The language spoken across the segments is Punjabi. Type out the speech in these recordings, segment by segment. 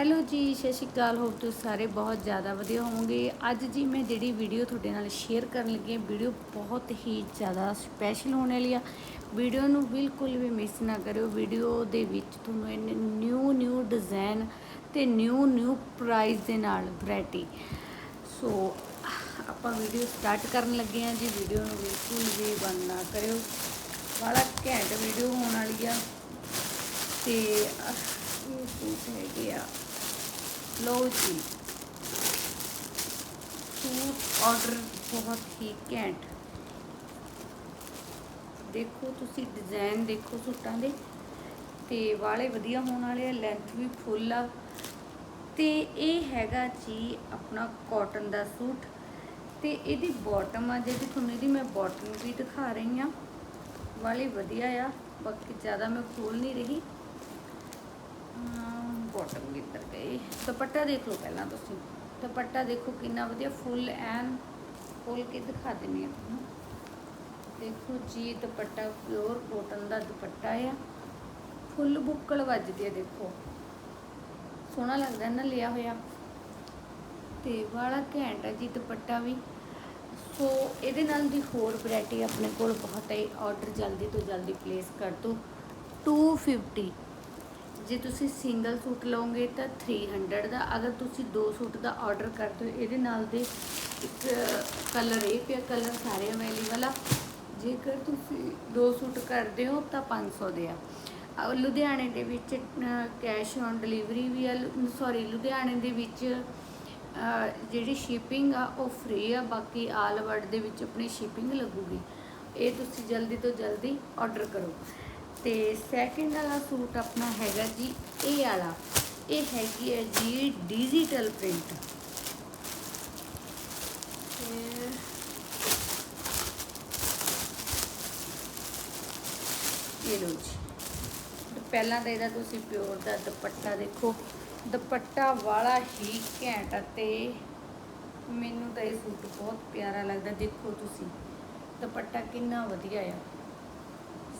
ਹੈਲੋ ਜੀ, ਸਤਿ ਸ਼੍ਰੀ ਅਕਾਲ ਹੋਪ ਤੁਸੀਂ ਸਾਰੇ ਬਹੁਤ ਜ਼ਿਆਦਾ ਵਧੀਆ ਹੋਵੋਗੇ। ਅੱਜ ਜੀ ਮੈਂ ਜਿਹੜੀ ਵੀਡੀਓ ਤੁਹਾਡੇ ਨਾਲ ਸ਼ੇਅਰ ਕਰਨ ਲੱਗੀ ਹਾਂ, ਵੀਡੀਓ ਬਹੁਤ ਹੀ ਜ਼ਿਆਦਾ ਸਪੈਸ਼ਲ ਹੋਣ ਵਾਲੀ ਆ। ਵੀਡੀਓ ਨੂੰ ਬਿਲਕੁਲ ਵੀ ਮਿਸ ਨਾ ਕਰਿਓ। ਵੀਡੀਓ ਦੇ ਵਿੱਚ ਤੁਹਾਨੂੰ ਇੰਨੇ ਨਿਊ ਨਿਊ ਡਿਜ਼ਾਈਨ ਤੇ ਨਿਊ ਨਿਊ ਪ੍ਰਾਈਸ ਦੇ ਨਾਲ ਵੈਰਾਈਟੀ ਸੋ ਆਪਾਂ ਵੀਡੀਓ ਸਟਾਰਟ ਕਰਨ ਲੱਗੇ ਹਾਂ ਜੀ। ਵੀਡੀਓ ਨੂੰ ਬਿਲਕੁਲ ਵੀ ਬੰਦ ਨਾ ਕਰਿਓ। ਬੜਾ ਘੈਂਟ ਵੀਡੀਓ ਹੋਣ ਵਾਲੀ ਆ। ਤੇ, ਇਹ ਸੂਟ ਹੈਗੇ ਆ। ਲਓ ਜੀ। ਸੂਟ ਆਰਡਰ ਬਹੁਤ ਹੀ ਘੈਂਟ। ਦੇਖੋ ਤੁਸੀਂ ਡਿਜ਼ਾਈਨ ਦੇਖੋ ਸੂਟਾਂ ਦੇ। ਤੇ ਵਾਲੇ ਵਧੀਆ ਹੋਣ ਵਾਲੇ ਆ ਲੈਂਥ ਵੀ ਫੁੱਲ ਆ। ਤੇ ਇਹ ਹੈਗਾ ਜੀ ਆਪਣਾ ਕਾਟਨ ਦਾ ਸੂਟ। ਤੇ ਇਹਦੀ ਬਾਟਮ ਆ ਜਿਹੜੀ ਤੁਹਾਨੂੰ ਇਹਦੀ ਮੈਂ ਬਾਟਮ ਵੀ ਦਿਖਾ ਰਹੀ ਆ, ਵਾਲੀ ਵਧੀਆ ਆ। ਬਾਕੀ ਜ਼ਿਆਦਾ ਮੈਂ ਖੋਲ ਨਹੀਂ ਰਹੀ। ਬਾਟਮ ਕਿੱਧਰ ਗਏ ਦੁਪੱਟਾ ਦੇਖ ਲਓ ਪਹਿਲਾਂ ਤੁਸੀਂ। ਦੁਪੱਟਾ ਦੇਖੋ ਕਿੰਨਾ ਵਧੀਆ ਫੁੱਲ ਐਨ ਫੁੱਲ ਕੇ ਦਿਖਾ ਦਿੰਨੀ ਆ ਤੁਹਾਨੂੰ। ਦੇਖੋ ਜੀ, ਦੁਪੱਟਾ ਪਿਓਰ ਕੋਟਨ ਦਾ ਦੁਪੱਟਾ ਆ। ਫੁੱਲ ਬੁੱਕਲ ਵੱਜਦੀ ਆ, ਦੇਖੋ। ਸੋਹਣਾ ਲੱਗਦਾ ਨਾ ਲਿਆ ਹੋਇਆ। ਤੇ ਵਾਲਾ ਘੈਂਟ ਆ ਜੀ ਦੁਪੱਟਾ ਵੀ। ਸੋ ਇਹਦੇ ਨਾਲ ਦੀ ਹੋਰ ਵੈਰਾਈਟੀ ਆਪਣੇ ਕੋਲ ਬਹੁਤ ਹੈ। ਆਰਡਰ ਜਲਦੀ ਤੋਂ ਜਲਦੀ ਪਲੇਸ ਕਰ ਦਿਓ। 250 ਜੇ ਤੁਸੀਂ ਸਿੰਗਲ ਸੂਟ ਲਓਗੇ ਤਾਂ 300 ਦਾ, ਅਗਰ ਤੁਸੀਂ ਦੋ ਸੂਟ ਦਾ ਆਰਡਰ ਕਰਦੇ ਹੋ, ਇਹਦੇ ਨਾਲ ਦੇ ਇੱਕ ਕਲਰ ਇਹ ਪਿਆ ਕਲਰ ਸਾਰੇ ਅਵੇਲੇਬਲ ਆ। ਜੇਕਰ ਤੁਸੀਂ ਦੋ ਸੂਟ ਕਰਦੇ ਹੋ ਤਾਂ 500 ਦੇ ਆ। ਲੁਧਿਆਣੇ ਦੇ ਵਿੱਚ ਕੈਸ਼ ਔਨ ਡਿਲੀਵਰੀ ਵੀ ਆ ਸੌਰੀ ਲੁਧਿਆਣੇ ਦੇ ਵਿੱਚ ਜਿਹੜੀ ਸ਼ਿਪਿੰਗ ਆ, ਉਹ ਫ੍ਰੀ ਆ, ਬਾਕੀ ਆਲ ਵਰਲਡ ਦੇ ਵਿੱਚ ਆਪਣੀ ਸ਼ਿਪਿੰਗ ਲੱਗੂਗੀ। ਇਹ ਤੁਸੀਂ ਜਲਦੀ ਤੋਂ ਜਲਦੀ ਆਰਡਰ ਕਰੋ। ਤੇ ਸੈਕਿੰਡ ਵਾਲਾ ਸੂਟ ਆਪਣਾ ਹੈਗਾ ਜੀ ਇਹ ਵਾਲਾ। ਇਹ ਹੈਗੀ ਹੈ ਜੀ ਡਿਜੀਟਲ ਪ੍ਰਿੰਟ ਇਹ ਲੋ ਜੀ। ਪਹਿਲਾਂ ਤਾਂ ਇਹਦਾ ਤੁਸੀਂ ਪਿਓਰ ਦਾ ਦੁਪੱਟਾ ਦੇਖੋ। ਦੁਪੱਟਾ ਵਾਲਾ ਹੀ ਘੈਂਟ ਆ ਤੇ ਮੈਨੂੰ ਤਾਂ ਇਹ ਸੂਟ ਬਹੁਤ ਪਿਆਰਾ ਲੱਗਦਾ। ਦੇਖੋ ਤੁਸੀਂ, ਦੁਪੱਟਾ ਕਿੰਨਾ ਵਧੀਆ ਆ।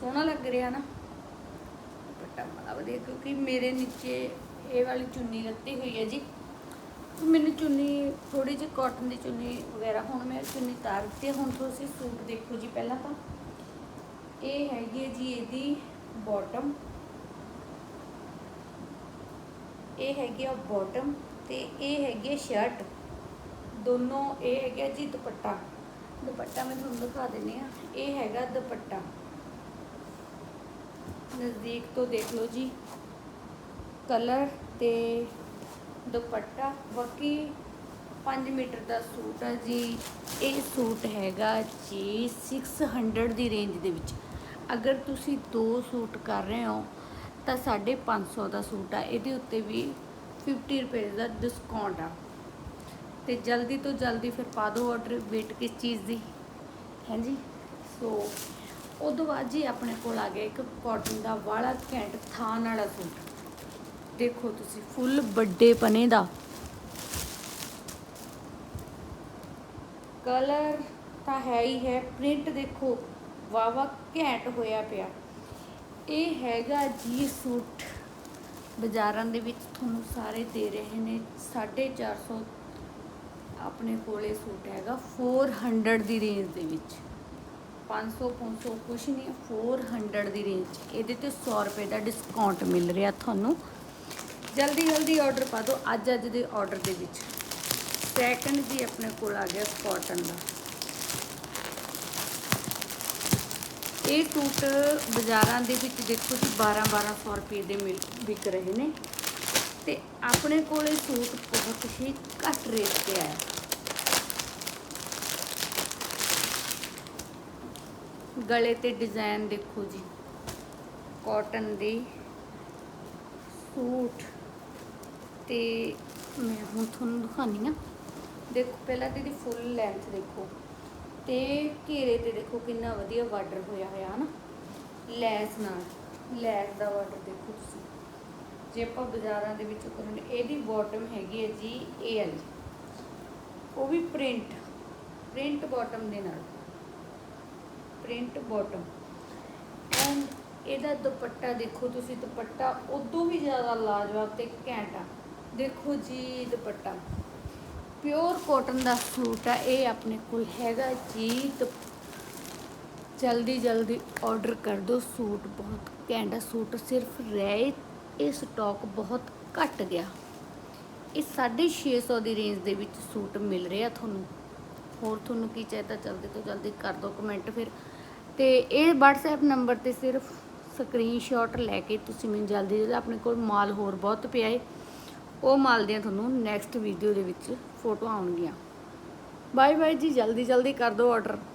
ਸੋਹਣਾ ਲੱਗ ਰਿਹਾ ਨਾ। ਦੁਪੱਟਾ ਬੜਾ ਵਧੀਆ, ਕਿਉਂਕਿ ਮੇਰੇ ਨੀਚੇ ਇਹ ਵਾਲੀ ਚੁੰਨੀ ਲੱਤੀ ਹੋਈ ਹੈ ਜੀ। ਮੈਨੂੰ ਚੁੰਨੀ ਥੋੜੀ ਜਿਹੀ ਕਾਟਨ ਦੀ ਚੁੰਨੀ ਵਗੈਰਾ, ਹੁਣ ਮੈਂ ਚੁੰਨੀ ਤਾਰ ਦਿੱਤੀ ਹੁਣ ਤੁਸੀਂ ਸੂਟ ਦੇਖੋ ਜੀ ਪਹਿਲਾਂ ਤਾਂ। ਇਹ ਹੈਗੀ ਹੈ ਜੀ ਇਹਦੀ ਬਾਟਮ ਇਹ ਹੈਗੀ ਆ ਬਾਟਮ ਤੇ ਇਹ ਹੈਗੀ ਆ ਸ਼ਰਟ ਦੋਨੋਂ ਇਹ ਹੈਗਾ ਜੀ ਦੁਪੱਟਾ। ਦੁਪੱਟਾ ਮੈਂ ਤੁਹਾਨੂੰ ਦਿਖਾ ਦਿੰਨੀ ਆ ਇਹ ਹੈਗਾ ਦੁਪੱਟਾ। ਨਜ਼ਦੀਕ ਤੋਂ ਦੇਖ ਲਓ ਜੀ। ਕਲਰ ਤੇ ਦੁਪੱਟਾ। ਬਾਕੀ 5 ਮੀਟਰ ਦਾ ਸੂਟ ਆ ਜੀ। ਇਹ ਸੂਟ ਹੈਗਾ ਜੀ 600 ਦੀ ਰੇਂਜ ਦੇ ਵਿੱਚ। ਅਗਰ ਤੁਸੀਂ ਦੋ ਸੂਟ ਕਰ ਰਹੇ ਹੋ, ਤਾਂ 550 ਦਾ ਸੂਟ ਆ। ਇਹਦੇ ਉੱਤੇ ਵੀ 50 ਰੁਪਏ ਦਾ ਡਿਸਕਾਊਂਟ ਆ। ਤੇ ਜਲਦੀ ਤੋਂ ਜਲਦੀ ਫਿਰ ਪਾ ਦਿਓ ਆਰਡਰ ਵੇਟ ਕਿਸ ਚੀਜ਼ ਦੀ? ਹਾਂਜੀ ਸੋ ਉਦੋਂ ਬਾਅਦ ਜੀ ਆਪਣੇ ਕੋਲ ਆ ਗਿਆ ਇੱਕ ਕਾਟਨ ਦਾ ਵਾਲਾ ਘੈਂਟ ਥਾਨ ਵਾਲਾ ਸੂਟ। ਦੇਖੋ ਤੁਸੀਂ, ਫੁੱਲ ਵੱਡੇ ਪਨੇ ਦਾ। ਕਲਰ ਤਾਂ ਹੈ ਹੀ ਹੈ, ਪ੍ਰਿੰਟ ਦੇਖੋ ਵਾਵਾ ਘੈਂਟ ਹੋਇਆ ਪਿਆ। ਇਹ ਹੈਗਾ ਜੀ ਸੂਟ, ਬਾਜ਼ਾਰਾਂ ਦੇ ਵਿੱਚ ਤੁਹਾਨੂੰ ਸਾਰੇ ਦੇ ਰਹੇ ਨੇ। 450 ਆਪਣੇ ਕੋਲੇ ਸੂਟ ਹੈਗਾ 400 ਦੀ ਰੇਂਜ ਦੇ ਵਿੱਚ। 500 500 ਕੁਛ ਨਹੀਂ 400 ਦੀ ਰੇਂਜ ਇਹਦੇ ਤੇ 100 ਰੁਪਏ ਦਾ ਡਿਸਕਾਊਂਟ ਮਿਲ ਰਿਹਾ ਤੁਹਾਨੂੰ। ਜਲਦੀ ਜਲਦੀ ਆਰਡਰ ਪਾ ਦਿਓ ਅੱਜ ਅੱਜ ਦੇ ਆਰਡਰ ਦੇ ਵਿੱਚ। ਸੈਕੰਡ ਜੀ ਆਪਣੇ ਕੋਲ ਆ ਗਿਆ ਕਾਟਨ ਦਾ। ਇਹ ਸੂਟ ਬਾਜ਼ਾਰਾਂ ਦੇ ਵਿੱਚ ਦੇਖੋ ਜੀ 12 1200 ਰੁਪਏ ਦੇ ਮਿਲ, ਵਿਕ ਰਹੇ ਨੇ। ਤੇ ਆਪਣੇ ਕੋਲ ਇਹ ਸੂਟ ਬਹੁਤ ਹੀ ਘੱਟ ਰੇਟ ਤੇ ਆਇਆ। ਗਲੇ ਤੇ ਡਿਜ਼ਾਈਨ ਦੇਖੋ ਜੀ। ਕਾਟਨ ਦੇ ਸੂਟ। ਤੇ ਮੈਂ ਹੁਣ ਤੁਹਾਨੂੰ ਦਿਖਾਨੀ ਆ ਦੇਖੋ, ਪਹਿਲਾਂ ਤੇ ਇਹਦੀ ਫੁੱਲ ਲੈਂਥ ਦੇਖੋ। ਤੇ ਘੇਰੇ ਤੇ ਦੇਖੋ ਕਿੰਨਾ ਵਧੀਆ ਬਾਰਡਰ ਹੋਇਆ ਹੋਇਆ, ਹਨਾ? ਲੈਸ ਨਾਲ। ਲੈਸ ਦਾ ਬਾਰਡਰ ਦੇਖੋ ਤੁਸੀਂ। ਜੇ ਆਪਾਂ ਬਾਜ਼ਾਰਾਂ ਦੇ ਵਿੱਚ ਕਰਨ ਇਹਦੀ ਬਾਟਮ ਹੈਗੀ ਹੈ ਜੀ ਇਹ ਵਾਲੀ ਉਹ ਵੀ ਪ੍ਰਿੰਟ ਪ੍ਰਿੰਟ ਬਾਟਮ ਦੇ ਨਾਲ। Print bottom. ਐਂਡ ਇਹਦਾ ਦੁਪੱਟਾ ਦੇਖੋ ਤੁਸੀਂ, ਦੁਪੱਟਾ ਉਦੋਂ ਵੀ ਜ਼ਿਆਦਾ ਲਾਜਵਾਬ ਤੇ ਘੈਂਟ ਆ। ਦੇਖੋ ਜੀ ਦੁਪੱਟਾ। ਪਿਓਰ ਕਾਟਨ ਦਾ ਸੂਟ ਆ, ਇਹ ਆਪਣੇ ਕੋਲ ਹੈਗਾ ਜੀ। ਦੁਪ- ਜਲਦੀ ਜਲਦੀ ਆਰਡਰ ਕਰ ਦਿਓ। ਸੂਟ ਬਹੁਤ ਘੈਂਟ ਸੂਟ ਸਿਰਫ ਰਹਿ, ਇਹ ਸਟਾਕ ਬਹੁਤ ਘਟ ਗਿਆ। ਇਹ 650 ਦੀ ਰੇਂਜ ਦੇ ਵਿੱਚ ਸੂਟ ਮਿਲ ਰਿਹਾ ਤੁਹਾਨੂੰ। ਹੋਰ ਤੁਹਾਨੂੰ ਕੀ ਚਾਹੀਦਾ? ਜਲਦੀ ਤੋਂ ਜਲਦੀ ਕਰ ਦਿਓ ਕਮੈਂਟ ਫਿਰ। ਤੇ ਇਹ WhatsApp ਨੰਬਰ ਤੇ ਸਿਰਫ ਸਕਰੀਨਸ਼ਾਟ ਲੈ ਕੇ ਤੁਸੀਂ ਮੈਨੂੰ ਜਲਦੀ ਜਲਦੀ ਆਪਣੇ ਕੋਲ ਮਾਲ ਹੋਰ ਬਹੁਤ ਪਿਆ ਏ। ਉਹ ਮਾਲ ਦੀਆਂ ਤੁਹਾਨੂੰ ਨੈਕਸਟ ਵੀਡੀਓ ਦੇ ਵਿੱਚ ਫੋਟੋ ਆਉਣਗੀਆਂ। ਬਾਏ ਬਾਏ ਜੀ, ਜਲਦੀ ਜਲਦੀ ਕਰ ਦਿਓ ਆਰਡਰ